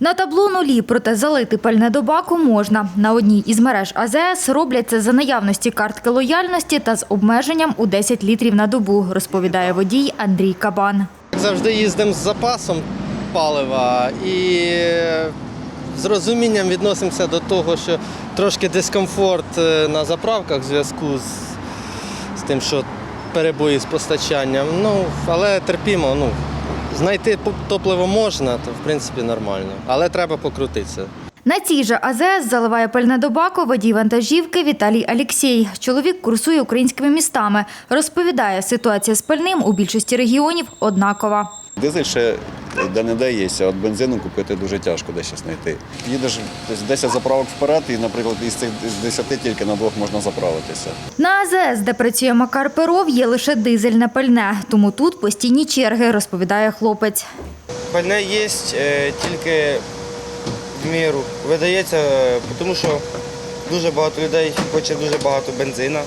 На табло нулі, проте залити пальне до баку можна. На одній із мереж АЗС роблять це за наявності картки лояльності та з обмеженням у 10 літрів на добу, розповідає водій Андрій Кабан. Завжди їздимо з запасом палива і з розумінням відносимося до того, що трошки дискомфорт е, на заправках в зв'язку з, з тим, що перебої з постачанням. Ну, але терпімо. Ну, знайти топливо можна, то в принципі нормально. Але треба покрутитися. На цій же АЗС заливає пальне до баку водій вантажівки Віталій Алєксєй. Чоловік курсує українськими містами. Розповідає, ситуація з пальним у більшості регіонів однакова. Дизель ще де не де є, а от бензину купити дуже тяжко де щось знайти. Їдеш десь 10 заправок вперед, і, наприклад, із цих 10 тільки на двох можна заправитися. На АЗС, де працює Макар Перов, є лише дизельне пальне. Тому тут постійні черги, розповідає хлопець. Пальне є е, тільки в міру. Видається, е, тому що дуже багато людей хоче дуже багато бензина,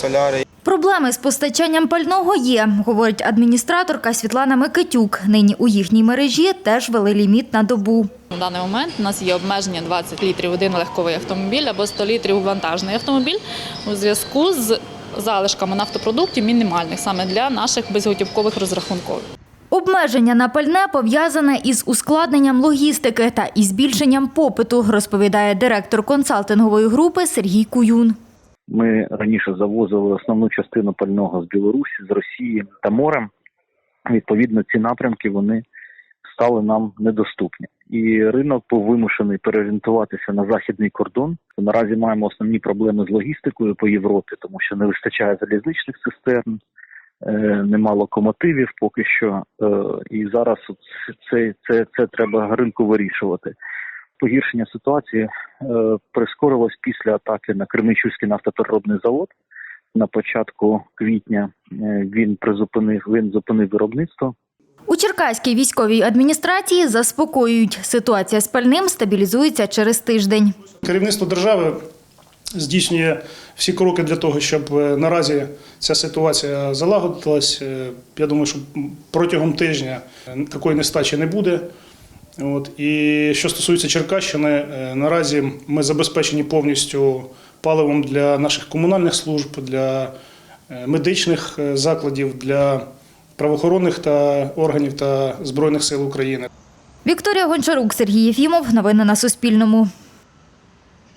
соляри. Проблеми з постачанням пального є, говорить адміністраторка Світлана Микитюк. Нині у їхній мережі теж вели ліміт на добу. На даний момент у нас є обмеження 20 літрів один легковий автомобіль або 100 літрів вантажний автомобіль у зв'язку з залишками нафтопродуктів мінімальних саме для наших безготівкових розрахункових. Обмеження на пальне пов'язане із ускладненням логістики та із збільшенням попиту, розповідає директор консалтингової групи Сергій Куюн. Ми раніше завозили основну частину пального з Білорусі, з Росії та морем. Відповідно, ці напрямки вони стали нам недоступні. І ринок був вимушений переорієнтуватися на західний кордон. Наразі маємо основні проблеми з логістикою по Європі, тому що не вистачає залізничних цистерн, е, нема локомотивів поки що. е, І зараз це, це, це треба ринку вирішувати. Погіршення ситуації е, прискорилось після атаки на Кременчуцький нафтопереробний завод. На початку квітня е, він призупинив він зупинив виробництво. У Черкаській військовій адміністрації заспокоюють, ситуація з пальним стабілізується через тиждень. Керівництво держави здійснює всі кроки для того, щоб е, наразі ця ситуація залагодилась. Я думаю, що протягом тижня такої нестачі не буде. От. І що стосується Черкащини, е, наразі ми забезпечені повністю паливом для наших комунальних служб, для е, медичних е, закладів, для правоохоронних та органів та Збройних сил України. Вікторія Гончарук, Сергій Єфімов. Новини на Суспільному.